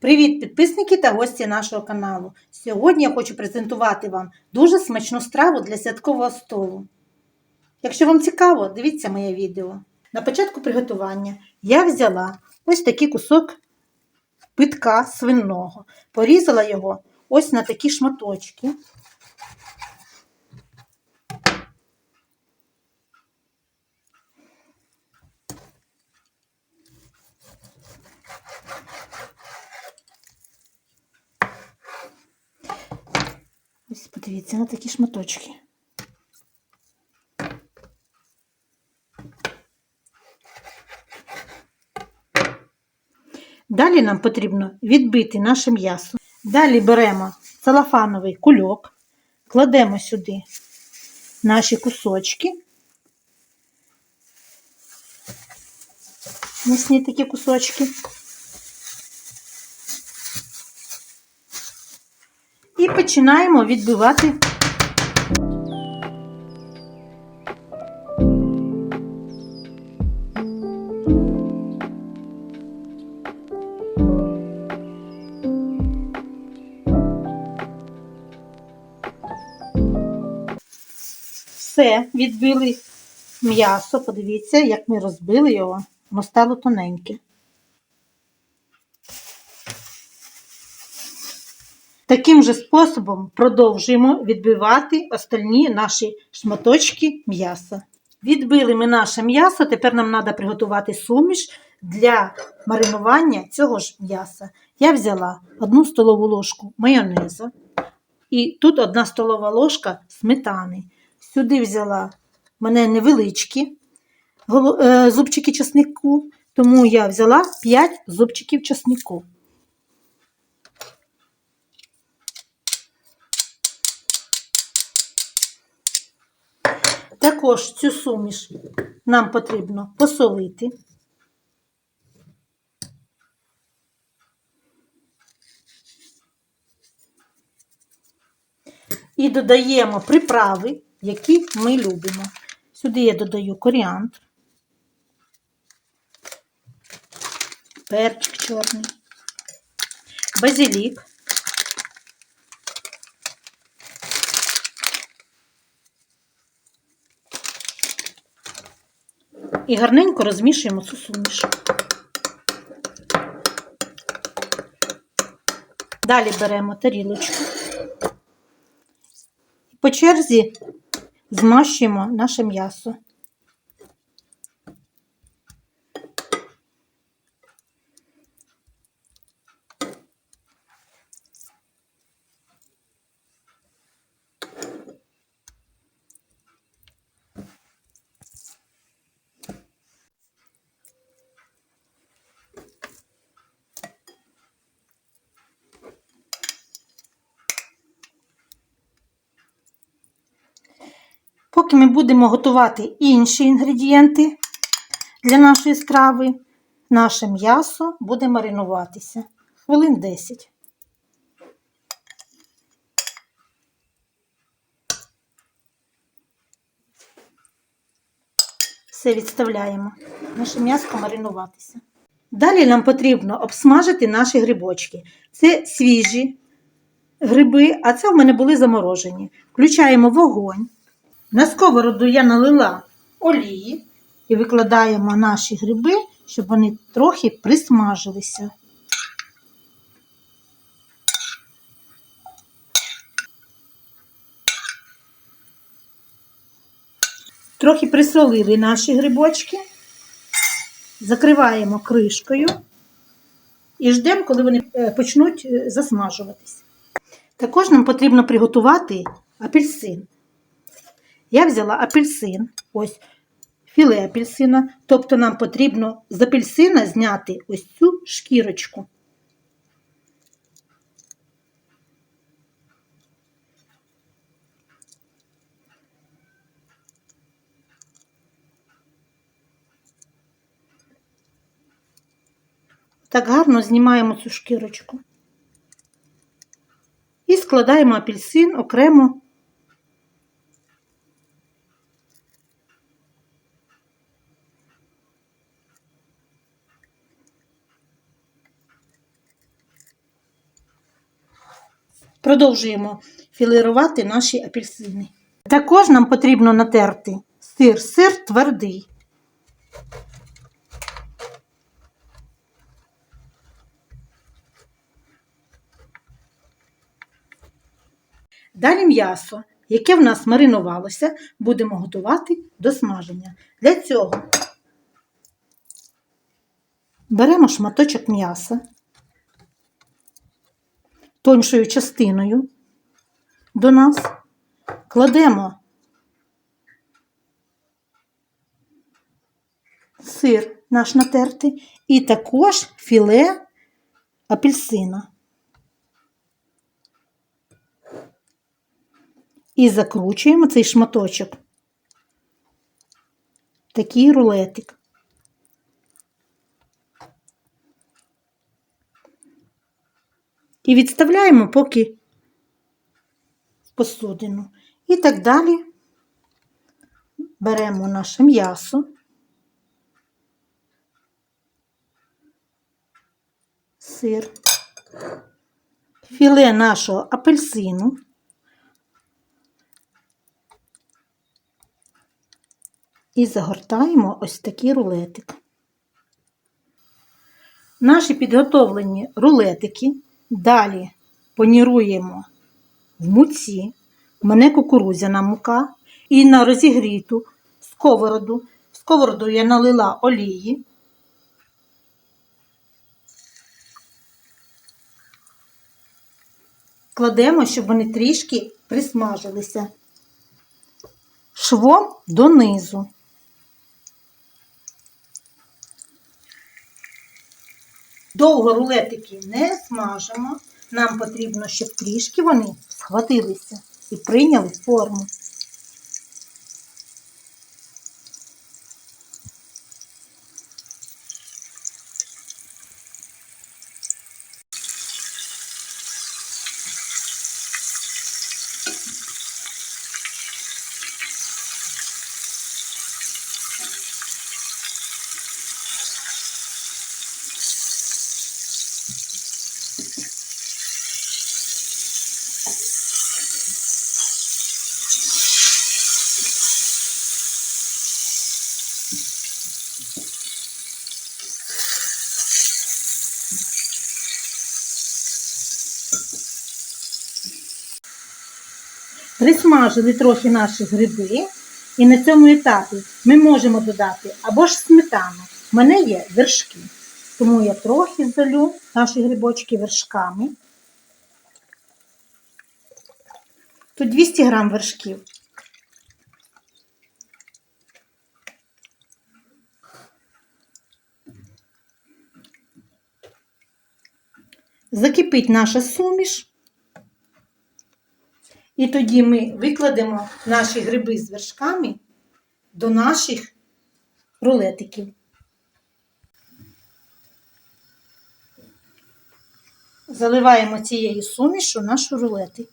Привіт, підписники та гості нашого каналу. Сьогодні я хочу презентувати вам дуже смачну страву для святкового столу. Якщо вам цікаво, дивіться моє відео. На початку приготування я взяла ось такий кусок питка свиного, порізала його ось на такі шматочки. Ось подивіться на такі шматочки. Далі нам потрібно відбити наше м'ясо. Далі беремо целофановий кульок, кладемо сюди наші кусочки. Місні такі кусочки. І починаємо відбивати все, відбили м'ясо. Подивіться, як ми розбили його, воно стало тоненьке. Таким же способом продовжуємо відбивати остальні наші шматочки м'яса. Відбили ми наше м'ясо, тепер нам треба приготувати суміш для маринування цього ж м'яса. Я взяла одну столову ложку майонезу і тут одна столова ложка сметани. Сюди взяла мене невеличкі е, зубчики чеснику, тому я взяла 5 зубчиків чеснику. Також цю суміш нам потрібно посолити. І додаємо приправи, які ми любимо. Сюди я додаю коріандр, перчик чорний, базилік, і гарненько розмішуємо цю суміш. Далі беремо тарілочку. І по черзі змащуємо наше м'ясо. Поки ми будемо готувати інші інгредієнти для нашої страви, наше м'ясо буде маринуватися хвилин 10. Все відставляємо. Наше м'ясо маринуватися. Далі нам потрібно обсмажити наші грибочки. Це свіжі гриби, а це в мене були заморожені. Включаємо вогонь. На сковороду я налила олії і викладаємо наші гриби, щоб вони трохи присмажилися. Трохи присолили наші грибочки, закриваємо кришкою і ждемо, коли вони е, почнуть е, засмажуватись. Також нам потрібно приготувати апельсин. Я взяла апельсин, ось філе апельсина, тобто нам потрібно з апельсина зняти ось цю шкірочку. Так гарно знімаємо цю шкірочку. І складаємо апельсин окремо Продовжуємо філірувати наші апельсини. Також нам потрібно натерти сир, сир твердий. Далі м'ясо, яке в нас маринувалося, будемо готувати до смаження. Для цього беремо шматочок м'яса тоншою частиною до нас, кладемо сир наш натертий і також філе апельсина. І закручуємо цей шматочок. Такий рулетик. І відставляємо поки в посудину. І так далі беремо наше м'ясо, сир, філе нашого апельсину. І загортаємо ось такий рулетик. Наші підготовлені рулетики далі паніруємо в муці, в мене кукурудзяна мука, і на розігріту сковороду. В сковороду я налила олії. Кладемо, щоб вони трішки присмажилися швом донизу. Довго рулетики не смажимо. Нам потрібно, щоб трішки вони схватилися і прийняли форму. Присмажили трохи наші гриби, і на цьому етапі ми можемо додати або ж сметану. У мене є вершки, тому я трохи залю наші грибочки вершками. Тут 200 грам вершків. Закипить наша суміш. І тоді ми викладемо наші гриби з вершками до наших рулетиків. Заливаємо цією сумішу наші рулети.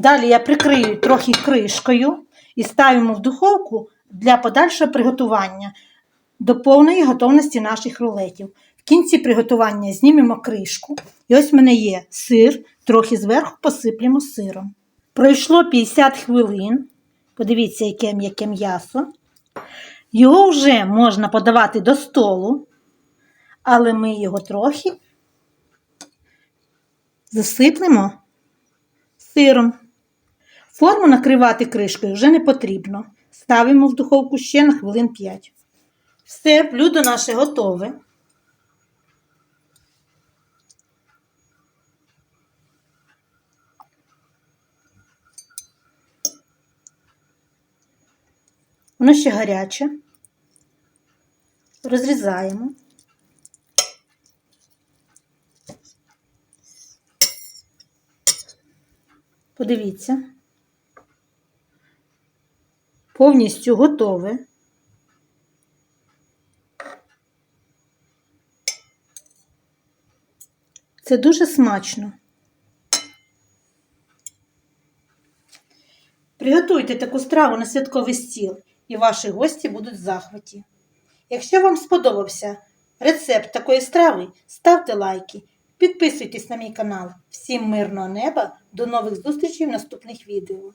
Далі я прикрию трохи кришкою і ставимо в духовку для подальшого приготування до повної готовності наших рулетів. В кінці приготування знімемо кришку. І ось в мене є сир, трохи зверху посиплемо сиром. Пройшло 50 хвилин. Подивіться, яке м'яке м'ясо. Його вже можна подавати до столу, але ми його трохи засиплемо сиром. Форму накривати кришкою вже не потрібно. Ставимо в духовку ще на хвилин 5. Все, блюдо наше готове. Воно ще гаряче. Розрізаємо. Подивіться. Повністю готове. Це дуже смачно. Приготуйте таку страву на святковий стіл, і ваші гості будуть в захваті. Якщо вам сподобався рецепт такої страви, ставте лайки, підписуйтесь на мій канал. Всім мирного неба, до нових зустрічей в наступних відео.